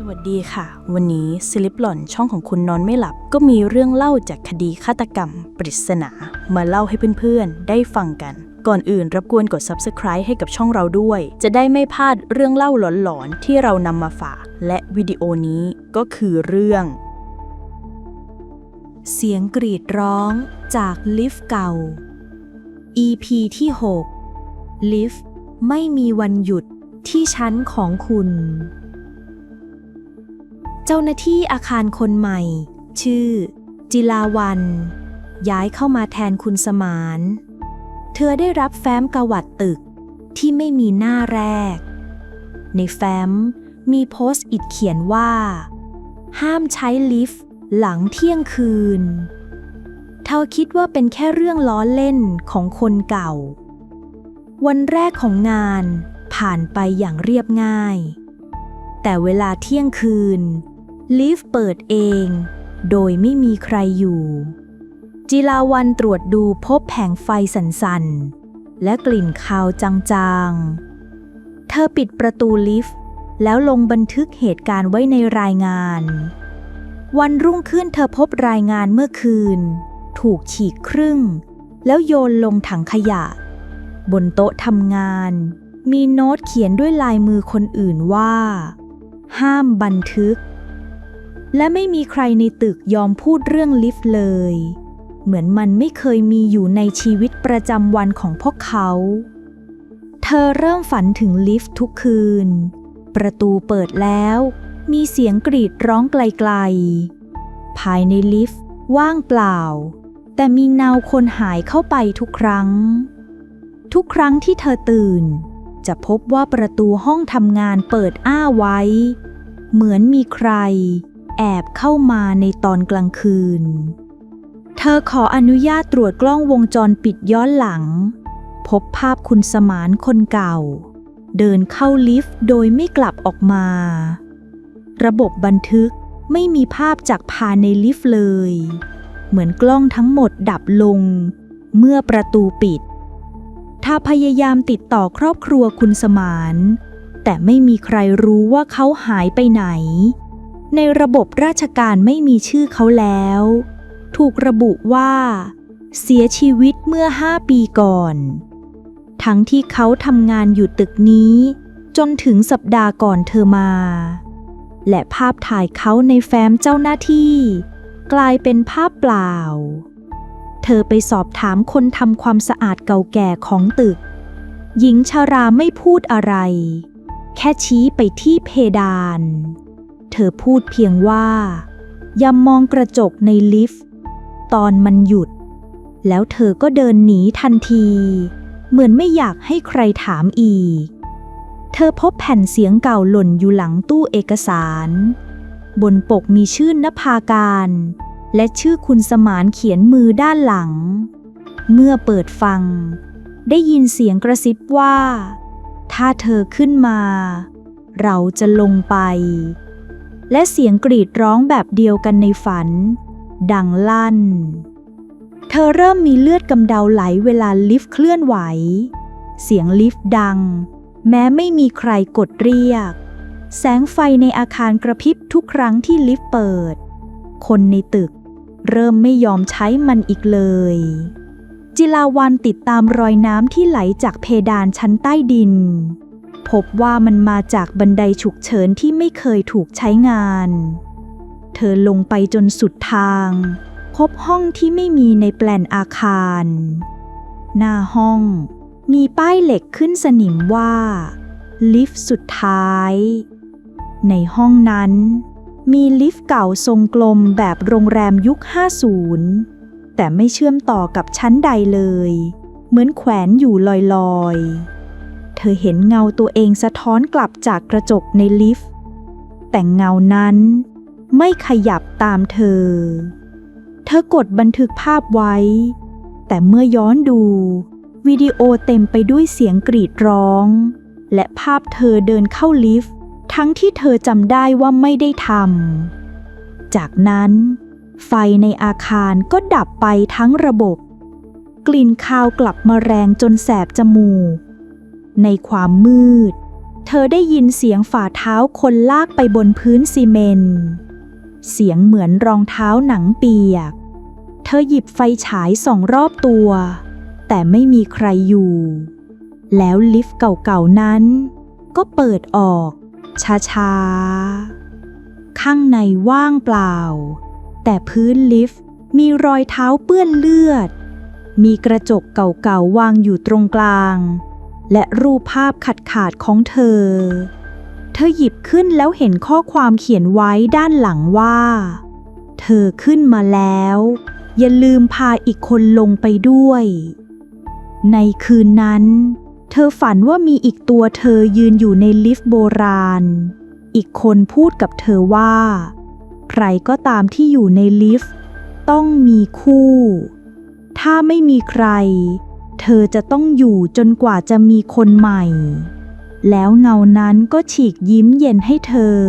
สวัสดีค่ะ วันนี้สลิปหล่อนช่องของคุณนอนไม่หลับ ก็มีเรื่องเล่าจากคดีฆาตกรรม ปริศนา มาเล่าให้เพื่อนๆ ได้ฟังกัน ก่อนอื่นรบกวนกด Subscribe ให้กับช่องเราด้วย จะได้ไม่พลาดเรื่องเล่าหลอนๆ ที่เรานำมาฝาก และวิดีโอนี้ก็คือเรื่อง เสียงกรีดร้องจากลิฟต์เก่า EP ที่ 6 ลิฟต์ไม่มีวันหยุดที่ชั้นของคุณ เจ้าหน้าที่อาคารคนใหม่ ชื่อ จิลาวัน ย้ายเข้ามาแทนคุณสมาน เธอได้รับแฟ้มประวัติตึกที่ไม่มีหน้าแรก ในแฟ้มมีโพสต์อิดเขียนว่า ห้ามใช้ลิฟต์หลังเที่ยงคืน เธอคิดว่าเป็นแค่เรื่องล้อเล่นของคนเก่า วันแรกของงานผ่านไปอย่างเรียบง่าย แต่เวลาเที่ยงคืน ลิฟต์เปิดเอง โดยไม่มีใครอยู่ จิลาวันตรวจดูพบแผงไฟสั่นๆ และกลิ่นคาวจางๆ เธอปิดประตูลิฟต์ แล้วลงบันทึกเหตุการณ์ไว้ในรายงาน วันรุ่งขึ้นเธอพบรายงานเมื่อคืน ถูกฉีกครึ่ง แล้วโยนลงถังขยะ บนโต๊ะทำงาน มีโน้ตเขียนด้วยลายมือคนอื่นว่า ห้ามบันทึก และไม่มีใครในตึกยอมพูดเรื่องลิฟต์เลย เหมือนมันไม่เคยมีอยู่ในชีวิตประจำวันของพวกเขา เธอเริ่มฝันถึงลิฟต์ทุกคืน ประตูเปิดแล้ว มีเสียงกรีดร้องไกลๆ ภายในลิฟต์ว่างเปล่า แต่มีเงาคนหายเข้าไปทุกครั้ง ทุกครั้งที่เธอตื่น จะพบว่าประตูห้องทำงานเปิดอ้าไว้ เหมือนมีใคร แอบเข้ามาในตอนกลางคืน เธอขออนุญาตตรวจกล้องวงจรปิดย้อนหลัง พบภาพคุณสมานคนเก่า เดินเข้าลิฟต์โดยไม่กลับออกมา ระบบบันทึกไม่มีภาพจากภายในลิฟต์เลย เหมือนกล้องทั้งหมดดับลง เมื่อประตูปิด ถ้าพยายามติดต่อครอบครัวคุณสมาน แต่ไม่มีใครรู้ว่าเขาหายไปไหน ในระบบราชการไม่มีชื่อเขาแล้ว ถูกระบุว่า เสียชีวิตเมื่อห้าปีก่อน ทั้งที่เขาทำงานอยู่ตึกนี้ จนถึงสัปดาห์ก่อนเธอมา และภาพถ่ายเขาในแฟ้มเจ้าหน้าที่ กลายเป็นภาพเปล่า เธอไปสอบถามคนทำความสะอาดเก่าแก่ของตึก หญิงชาราไม่พูดอะไร แค่ชี้ไปที่เพดาน เธอพูดเพียงว่า อย่ามองกระจกในลิฟต์ ตอนมันหยุด แล้วเธอก็เดินหนีทันที เหมือนไม่อยากให้ใครถามอีก เธอพบแผ่นเสียงเก่าหล่นอยู่หลังตู้เอกสาร บนปกมีชื่อนภาการ และชื่อคุณสมานเขียนมือด้านหลัง เมื่อเปิดฟัง ได้ยินเสียงกระซิบว่า ถ้าเธอขึ้นมาเราจะลงไป และเสียงกรีดร้องแบบเดียวกันในฝัน ดังลั่น เธอเริ่มมีเลือดกำเดาไหลเวลาลิฟต์เคลื่อนไหว เสียงลิฟต์ดัง แม้ไม่มีใครกดเรียก แสงไฟในอาคารกระพริบทุกครั้งที่ลิฟต์เปิด คนในตึก เริ่มไม่ยอมใช้มันอีกเลย จิลาวันติดตามรอยน้ำที่ไหลจากเพดานชั้นใต้ดิน พบว่ามันมาจากบันไดฉุกเฉินที่ไม่เคยถูกใช้งาน เธอลงไปจนสุดทาง พบห้องที่ไม่มีในแปลนอาคาร หน้าห้องมีป้ายเหล็กขึ้นสนิมว่า ลิฟต์สุดท้าย ในห้องนั้น มีลิฟต์เก่าทรงกลมแบบโรงแรมยุค 50 แต่ไม่เชื่อมต่อกับชั้นใดเลย เหมือนแขวนอยู่ลอยๆ เธอเห็นเงาตัวเองสะท้อนกลับจากกระจกในลิฟต์ แต่เงานั้นไม่ขยับตามเธอ เธอกดบันทึกภาพไว้ แต่เมื่อย้อนดู วิดีโอเต็มไปด้วยเสียงกรีดร้อง และภาพเธอเดินเข้าลิฟต์ ทั้งที่เธอจำได้ว่าไม่ได้ทำ จากนั้น ไฟในอาคารก็ดับไปทั้งระบบ กลิ่นคาวกลับมาแรงจนแสบจมูก ในความมืด เธอได้ยินเสียงฝ่าเท้าคนลากไปบนพื้นซีเมนต์เสียงเหมือนรองเท้าหนังเปียก เธอหยิบไฟฉายส่องรอบตัว แต่ไม่มีใครอยู่ แล้วลิฟต์เก่าๆนั้น ก็เปิดออก ช้าๆ ข้างในว่างเปล่า แต่พื้นลิฟต์มีรอยเท้าเปื้อนเลือด มีกระจกเก่าๆวางอยู่ตรงกลาง และรูปภาพขาดขาดของเธอ เธอหยิบขึ้นแล้วเห็นข้อความเขียนไว้ด้านหลังว่า เธอขึ้นมาแล้ว อย่าลืมพาอีกคนลงไปด้วย ในคืนนั้น เธอฝันว่ามีอีกตัวเธอยืนอยู่ในลิฟต์โบราณ อีกคนพูดกับเธอว่า ใครก็ตามที่อยู่ในลิฟต์ต้องมีคู่ ถ้าไม่มีใคร เธอจะต้องอยู่จนกว่าจะมีคนใหม่ แล้วเงานั้นก็ฉีกยิ้มเย็นให้เธอ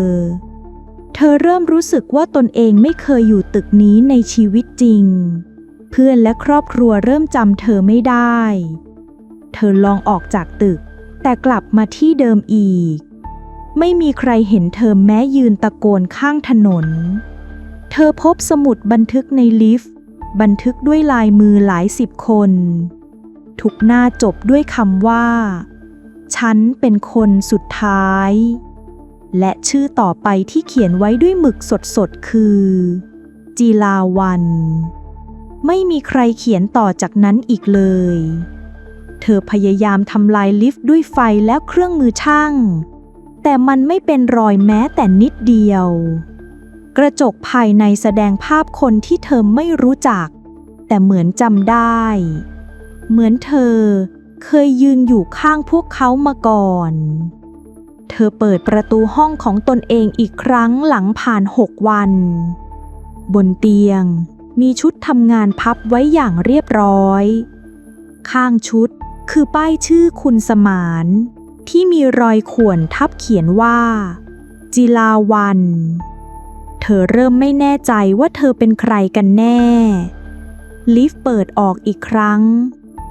เธอเริ่มรู้สึกว่าตนเองไม่เคยอยู่ตึกนี้ในชีวิตจริง เพื่อนและครอบครัวเริ่มจำเธอไม่ได้ เธอลองออกจากตึก แต่กลับมาที่เดิมอีก ไม่มีใครเห็นเธอแม้ยืนตะโกนข้างถนน เธอพบสมุดบันทึกในลิฟต์บันทึกด้วยลายมือหลายสิบคน ทุกหน้าจบด้วยคำว่า ฉันเป็นคนสุดท้าย และชื่อต่อไปที่เขียนไว้ด้วยหมึกสดๆ คือ จีลาวัน ไม่มีใครเขียนต่อจากนั้นอีกเลย เธอพยายามทำลายลิฟต์ด้วยไฟและเครื่องมือช่าง แต่มันไม่เป็นรอยแม้แต่นิดเดียว กระจกภายในแสดงภาพคนที่เธอไม่รู้จัก แต่เหมือนจำได้ เหมือนเธอ เคยยืนอยู่ข้างพวกเขามาก่อน เธอเปิดประตูห้องของตนเองอีกครั้งหลังผ่านหกวัน บนเตียงมีชุดทำงานพับไว้อย่างเรียบร้อย ข้างชุดคือป้ายชื่อคุณสมาน ที่มีรอยข่วนทับเขียนว่า จิลาวัน เธอเริ่มไม่แน่ใจว่าเธอเป็นใครกันแน่ ลิฟต์เปิดออกอีกครั้ง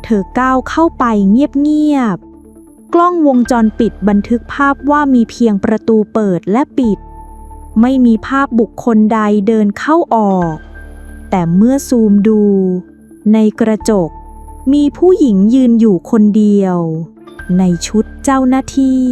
เธอก้าวเข้าไปเงียบๆ กล้องวงจรปิดบันทึกภาพว่ามีเพียงประตูเปิดและปิด ไม่มีภาพบุคคลใดเดินเข้าออก แต่เมื่อซูมดู ในกระจก มีผู้หญิงยืนอยู่คนเดียว ในชุดเจ้าหน้าที่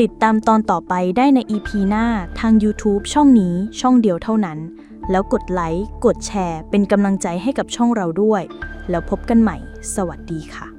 ติดตามตอนต่อไปได้ใน EP หน้าทาง YouTube ช่องนี้ช่องเดียวเท่านั้น แล้วกดไลค์ กดแชร์ เป็นกำลังใจให้กับช่องเราด้วย แล้วพบกันใหม่ สวัสดีค่ะ